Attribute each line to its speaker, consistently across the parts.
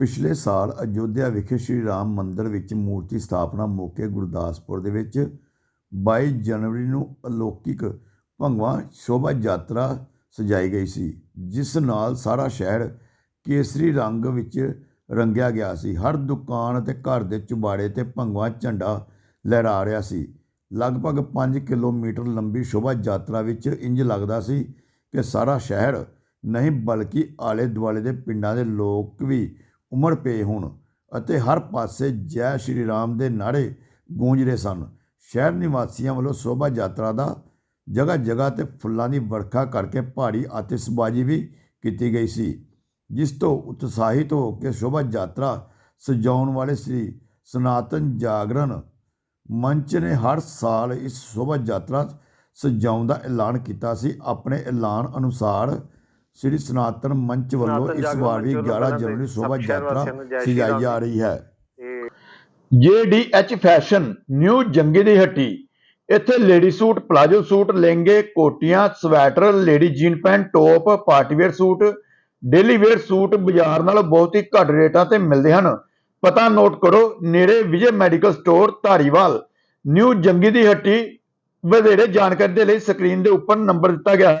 Speaker 1: ਪਿਛਲੇ ਸਾਲ ਅਯੋਧਿਆ ਵਿਖੇ ਸ਼੍ਰੀ ਰਾਮ ਮੰਦਿਰ ਵਿੱਚ ਮੂਰਤੀ ਸਥਾਪਨਾ ਮੌਕੇ ਗੁਰਦਾਸਪੁਰ ਦੇ ਵਿੱਚ 22 ਜਨਵਰੀ ਨੂੰ ਅਲੌਕਿਕ ਭਗਵਾਂ ਸ਼ੋਭਾ ਯਾਤਰਾ ਸਜਾਈ ਗਈ ਸੀ, ਜਿਸ ਨਾਲ ਸਾਰਾ ਸ਼ਹਿਰ ਕੇਸਰੀ ਰੰਗ ਵਿੱਚ ਰੰਗਿਆ ਗਿਆ ਸੀ। ਹਰ ਦੁਕਾਨ ਅਤੇ ਘਰ ਦੇ ਚੁਬਾੜੇ ਤੇ ਭਗਵਾਂ ਝੰਡਾ ਲਹਿਰਾ ਰਿਹਾ ਸੀ। ਲਗਭਗ 5 ਕਿਲੋਮੀਟਰ ਲੰਬੀ ਸ਼ੋਭਾ ਯਾਤਰਾ ਵਿੱਚ ਇੰਜ ਲੱਗਦਾ ਸੀ ਕਿ ਸਾਰਾ ਸ਼ਹਿਰ ਨਹੀਂ, ਬਲਕਿ ਆਲੇ ਦੁਆਲੇ ਦੇ ਪਿੰਡਾਂ ਦੇ ਲੋਕ ਵੀ ਉਮੜ ਪਏ ਹੋਣ ਅਤੇ ਹਰ ਪਾਸੇ ਜੈ ਸ਼੍ਰੀ ਰਾਮ ਦੇ ਨਾਰੇ ਗੂੰਜ ਰਹੇ ਸਨ। ਸ਼ਹਿਰ ਨਿਵਾਸੀਆਂ ਵੱਲੋਂ ਸ਼ੋਭਾ ਯਾਤਰਾ ਦਾ ਜਗ੍ਹਾ ਜਗ੍ਹਾ ਤੇ ਫੁੱਲਾਂ ਦੀ ਵਰਖਾ ਕਰਕੇ ਪਹਾੜੀ ਆਤਿਸ਼ਬਾਜ਼ੀ ਵੀ ਕੀਤੀ ਗਈ ਸੀ, ਜਿਸ ਤੋਂ ਉਤਸ਼ਾਹਿਤ ਹੋ ਕੇ ਸ਼ੋਭਾ ਯਾਤਰਾ ਸਜਾਉਣ ਵਾਲੇ ਸ੍ਰੀ ਸਨਾਤਨ ਜਾਗਰਣ ਮੰਚ ਨੇ ਹਰ ਸਾਲ ਇਸ ਸ਼ੋਭਾ ਯਾਤਰਾ ਸਜਾਉਣ ਦਾ ਐਲਾਨ ਕੀਤਾ ਸੀ। ਆਪਣੇ ਐਲਾਨ ਅਨੁਸਾਰ ਸ੍ਰੀ ਸਨਾਤਨ ਮੰਚ ਵੱਲੋਂ ਇਸ ਵਾਰ ਵੀ
Speaker 2: ਮੰਚ ਵੱਲੋਂ
Speaker 1: 11 ਜਨਵਰੀ ਸ਼ੋਭਾ ਯਾਤਰਾ ਸਜਾਈ ਜਾ ਰਹੀ ਹੈ।
Speaker 3: ਜੇਡੀਐਚ ਫੈਸ਼ਨ ਨਿਊ ਜੰਗੀ ਦੀ ਹੱਟੀ। ਇੱਥੇ ਲੇਡੀ ਸੂਟ ਪਲਾਜੋ ਸੂਟ ਲਹਿੰਗੇ ਕੋਟੀਆਂ sweater lady jean pant top partywear suit daily wear suit ਬਾਜ਼ਾਰ ਨਾਲੋਂ ਬਹੁਤ ਹੀ ਘੱਟ ਰੇਟਾਂ ਤੇ ਮਿਲਦੇ ਹਨ। ਪਤਾ ਨੋਟ ਕਰੋ ਨੇੜੇ Vijay medical store Dhariwal. New Jangi ਦੀ ਹੱਟੀ ਵਧੇਰੇ ਜਾਣਕਾਰੀ ਦੇ ਲਈ ਸਕਰੀਨ ਦੇ ਉੱਪਰ ਨੰਬਰ ਦਿੱਤਾ ਗਿਆ। ਹੈ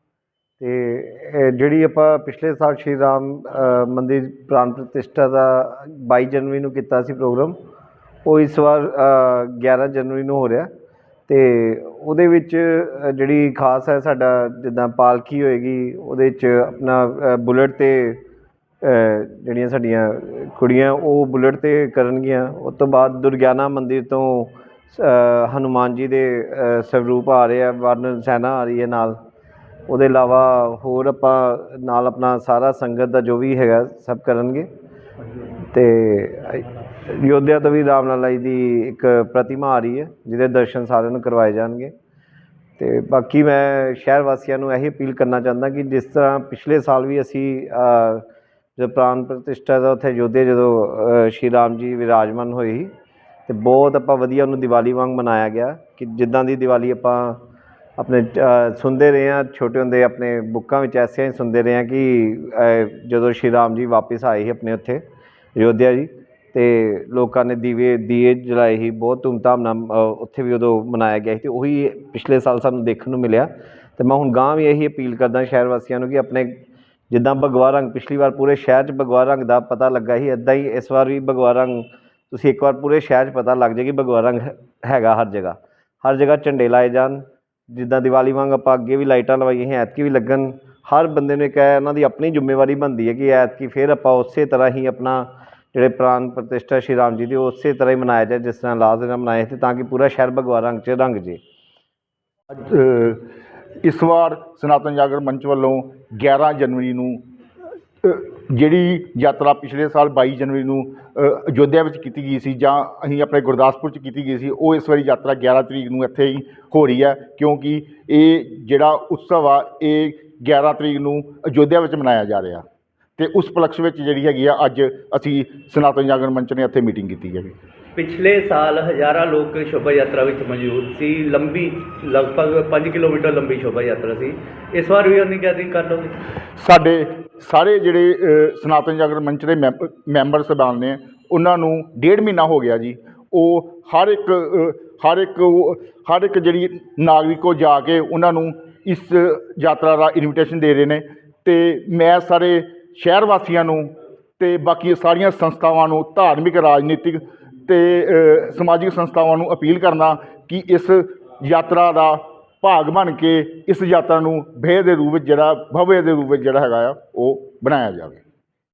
Speaker 2: ਤੇ ਜਿਹੜੀ ਆਪਾਂ ਪਿਛਲੇ ਸਾਲ ਸ਼੍ਰੀ ਰਾਮ ਮੰਦਿਰ ਪ੍ਰਾਣ ਪ੍ਰਤਿਸ਼ਠਾ ਦਾ 22 ਜਨਵਰੀ ਨੂੰ ਕੀਤਾ ਸੀ ਪ੍ਰੋਗਰਾਮ ਉਹ ਇਸ ਵਾਰ ਅ, 11 ਜਨਵਰੀ ਨੂੰ ਹੋ ਰਿਹਾ। ਤੇ ਉਹਦੇ ਵਿੱਚ ਜਿਹੜੀ ਖਾਸ ਹੈ ਸਾਡਾ ਜਿੱਦਾਂ ਪਾਲਕੀ ਹੋਏਗੀ ਉਹਦੇ ਵਿੱਚ ਆਪਣਾ ਬੁਲਟ ਤੇ ਜਿਹੜੀਆਂ ਸਾਡੀਆਂ ਕੁੜੀਆਂ ਉਹ ਬੁਲਟ ਤੇ ਕਰਨਗੀਆਂ। ਉਸ ਤੋਂ ਬਾਅਦ ਦੁਰਗਿਆਨਾ ਮੰਦਿਰ ਤੋਂ ਅ, ਹਨੂਮਾਨ ਜੀ ਦੇ ਅ, ਸਵਰੂਪ ਆ ਰਹੇ ਆ ਵਰਨ ਸੈਨਾ ਆ ਰਹੀ ਹੈ ਨਾਲ। ਉਹਦੇ ਇਲਾਵਾ ਹੋਰ ਆਪਾਂ ਨਾਲ ਆਪਣਾ ਸਾਰਾ ਸੰਗਤ ਦਾ ਜੋ ਵੀ ਹੈਗਾ ਸਭ ਕਰਨਗੇ। ਤੇ ਯੋਧਿਆ ਤੋਂ ਵੀ ਰਾਮਲਾਲਾ ਜੀ ਦੀ ਇੱਕ ਪ੍ਰਤਿਮਾ ਆ ਰਹੀ ਹੈ ਜਿਹਦੇ ਦਰਸ਼ਨ ਸਾਰਿਆਂ ਨੂੰ ਕਰਵਾਏ ਜਾਣਗੇ। ਤੇ ਬਾਕੀ ਮੈਂ ਸ਼ਹਿਰ ਵਾਸੀਆਂ ਨੂੰ ਇਹੀ ਅਪੀਲ ਕਰਨਾ ਚਾਹੁੰਦਾ ਕਿ ਜਿਸ ਤਰ੍ਹਾਂ ਪਿਛਲੇ ਸਾਲ ਵੀ ਅਸੀਂ ਅ, ਜੋ ਪ੍ਰਾਨ ਪ੍ਰਤਿਸ਼ਠਾ ਦਾ ਉੱਥੇ ਯੋਧੇ ਜਦੋਂ ਸ਼੍ਰੀ ਰਾਮ ਜੀ ਵਿਰਾਜਮਾਨ ਹੋਏ ਸੀ ਤੇ ਬਹੁਤ ਆਪਾਂ ਵਧੀਆ ਉਹਨੂੰ ਦੀਵਾਲੀ ਵਾਂਗ ਮਨਾਇਆ ਗਿਆ ਕਿ ਜਿੱਦਾਂ ਦੀ ਦੀਵਾਲੀ ਆਪਾਂ ਆਪਣੇ ਸੁਣਦੇ ਰਹੇ ਹਾਂ, ਛੋਟੇ ਹੁੰਦੇ ਆਪਣੇ ਬੁੱਕਾਂ ਵਿੱਚ ਐਸੇ ਹੀ ਸੁਣਦੇ ਰਹੇ ਹਾਂ ਕਿ ਜਦੋਂ ਸ਼੍ਰੀ ਰਾਮ ਜੀ ਵਾਪਸ ਆਏ ਸੀ ਆਪਣੇ ਉੱਥੇ, ਅਯੋਧਿਆ ਜੀ, ਤੇ ਲੋਕਾਂ ਨੇ ਦੀਵੇ, ਦੀਏ ਜਲਾਏ ਸੀ, ਬਹੁਤ ਧੂਮਧਾਮ ਨਾਲ ਉੱਥੇ ਵੀ ਉਦੋਂ ਮਨਾਇਆ ਗਿਆ ਸੀ ਤੇ ਉਹੀ ਪਿਛਲੇ ਸਾਲ ਸਾਨੂੰ ਦੇਖਣ ਨੂੰ ਮਿਲਿਆ। ਤੇ ਮੈਂ ਹੁਣ ਗਾਂ ਵੀ ਇਹੀ ਅਪੀਲ ਕਰਦਾ ਸ਼ਹਿਰ ਵਾਸੀਆਂ ਨੂੰ ਕਿ ਆਪਣੇ ਜਿੱਦਾਂ ਭਗਵਾ ਰੰਗ, ਪਿਛਲੀ ਵਾਰ ਪੂਰੇ ਸ਼ਹਿਰ 'ਚ ਭਗਵਾ ਰੰਗ ਦਾ ਪਤਾ ਲੱਗਾ ਸੀ ਇਦਾਂ ਹੀ ਇਸ ਵਾਰ ਵੀ ਭਗਵਾ ਰੰਗ, ਤੁਸੀਂ ਇੱਕ ਵਾਰ ਪੂਰੇ ਸ਼ਹਿਰ 'ਚ ਪਤਾ ਲੱਗ ਜਾਏ ਕਿ ਭਗਵਾ ਰੰਗ ਹੈਗਾ ਹਰ ਜਗ੍ਹਾ। ਹਰ ਜਗ੍ਹਾ ਝੰਡੇ ਲਾਏ ਜਾਣ ਜਿੱਦਾਂ ਦੀਵਾਲੀ ਵਾਂਗ ਆਪਾਂ ਅੱਗੇ ਵੀ ਲਾਈਟਾਂ ਲਵਾਈਆਂ ਸੀ ਐਤਕੀ ਵੀ ਲੱਗਣ ਹਰ ਬੰਦੇ ਨੇ ਕਿਹਾ ਉਹਨਾਂ ਦੀ ਆਪਣੀ ਜ਼ਿੰਮੇਵਾਰੀ ਬਣਦੀ ਹੈ ਕਿ ਐਤਕੀ ਫਿਰ ਆਪਾਂ ਉਸੇ ਤਰ੍ਹਾਂ ਹੀ ਆਪਣਾ ਜਿਹੜੇ ਪ੍ਰਾਨ ਪ੍ਰਤਿਸ਼ਠਾ ਸ਼੍ਰੀ ਰਾਮ ਜੀ ਦੀ ਉਹ ਉਸੇ ਤਰ੍ਹਾਂ ਹੀ ਮਨਾਇਆ ਜਾਏ ਜਿਸ ਤਰ੍ਹਾਂ ਲਾਜ਼ ਨਾਲ ਮਨਾਏ ਸੀ ਤਾਂ ਕਿ ਪੂਰਾ ਸ਼ਹਿਰ ਭਗਵਾ ਰੰਗ 'ਚ ਰੰਗ ਜੇ।
Speaker 3: ਅੱਜ, ਇਸ ਵਾਰ ਸਨਾਤਨ ਜਾਗਰਣ ਮੰਚ ਵੱਲੋਂ 11 ਜਨਵਰੀ ਨੂੰ ਜਿਹੜੀ ਯਾਤਰਾ ਪਿਛਲੇ ਸਾਲ 22 ਜਨਵਰੀ ਨੂੰ ਅਯੋਧਿਆ ਵਿੱਚ ਕੀਤੀ ਗਈ ਸੀ ਜਾਂ ਅਸੀਂ ਆਪਣੇ ਗੁਰਦਾਸਪੁਰ 'ਚ ਕੀਤੀ ਗਈ ਸੀ ਉਹ ਇਸ ਵਾਰੀ ਯਾਤਰਾ 11 ਤਰੀਕ ਨੂੰ ਇੱਥੇ ਹੀ ਹੋ ਰਹੀ ਹੈ ਕਿਉਂਕਿ ਇਹ ਜਿਹੜਾ ਉਤਸਵ ਆ ਇਹ 11 ਤਰੀਕ ਨੂੰ ਅਯੋਧਿਆ ਵਿੱਚ ਮਨਾਇਆ ਜਾ ਰਿਹਾ। ਤੇ ਉਸ ਉਪਲਕਸ਼ ਵਿੱਚ ਜਿਹੜੀ ਹੈਗੀ ਆ ਅੱਜ ਅਸੀਂ ਸਨਾਤਨ ਜਾਗਰਣ ਮੰਚ ਨੇ ਇੱਥੇ ਮੀਟਿੰਗ ਕੀਤੀ ਹੈ
Speaker 4: ਪਿਛਲੇ ਸਾਲ ਹਜ਼ਾਰਾਂ ਲੋਕ ਸ਼ੋਭਾ ਯਾਤਰਾ ਵਿੱਚ ਮੌਜੂਦ ਸੀ ਲੰਬੀ ਲਗਭਗ 5 ਕਿਲੋਮੀਟਰ ਲੰਬੀ ਸ਼ੋਭਾ ਯਾਤਰਾ ਸੀ। ਇਸ ਵਾਰ ਵੀ ਉਨੀ ਗੈਦਰਿੰਗ ਕਰ ਲਓਗੇ?
Speaker 3: ਸਾਡੇ ਸਾਰੇ ਜਿਹੜੇ ਸਨਾਤਨ ਜਾਗਰਣ ਮੰਚ ਦੇ ਮੈਂਬ- ਮੈਂਬਰ ਸਾਹਿਬਾਨ ਨੇ ਉਹਨਾਂ ਨੂੰ ਡੇਢ ਮਹੀਨਾ ਹੋ ਗਿਆ ਜੀ। ਉਹ ਹਰ ਇੱਕ ਹਰ ਇੱਕ ਉਹ- ਹਰ ਇੱਕ ਜਿਹੜੀ ਨਾਗਰਿਕ ਕੋ ਜਾ ਕੇ ਉਹਨਾਂ ਨੂੰ ਇਸ ਯਾਤਰਾ ਦਾ ਇਨਵੀਟੇਸ਼ਨ ਦੇ ਰਹੇ ਨੇ ਤੇ ਮੈਂ ਸਾਰੇ ਸ਼ਹਿਰ ਵਾਸੀਆਂ ਨੂੰ ਤੇ ਬਾਕੀ ਸਾਰੀਆਂ ਸੰਸਥਾਵਾਂ ਨੂੰ, ਧਾਰਮਿਕ, ਰਾਜਨੀਤਿਕ ਤੇ ਸਮਾਜਿਕ ਸੰਸਥਾਵਾਂ ਨੂੰ ਅਪੀਲ ਕਰਨਾ ਕਿ ਇਸ ਯਾਤਰਾ ਦਾ ਭਾਗ ਬਣ ਕੇ ਇਸ ਯਾਤਰਾ ਨੂੰ ਭੇ ਦੇ ਰੂਪ ਵਿੱਚ ਜਿਹੜਾ, ਭਵਯ ਦੇ ਰੂਪ ਵਿੱਚ ਜਿਹੜਾ ਹੈਗਾ ਆ, ਉਹ ਬਣਾਇਆ ਜਾਵੇ।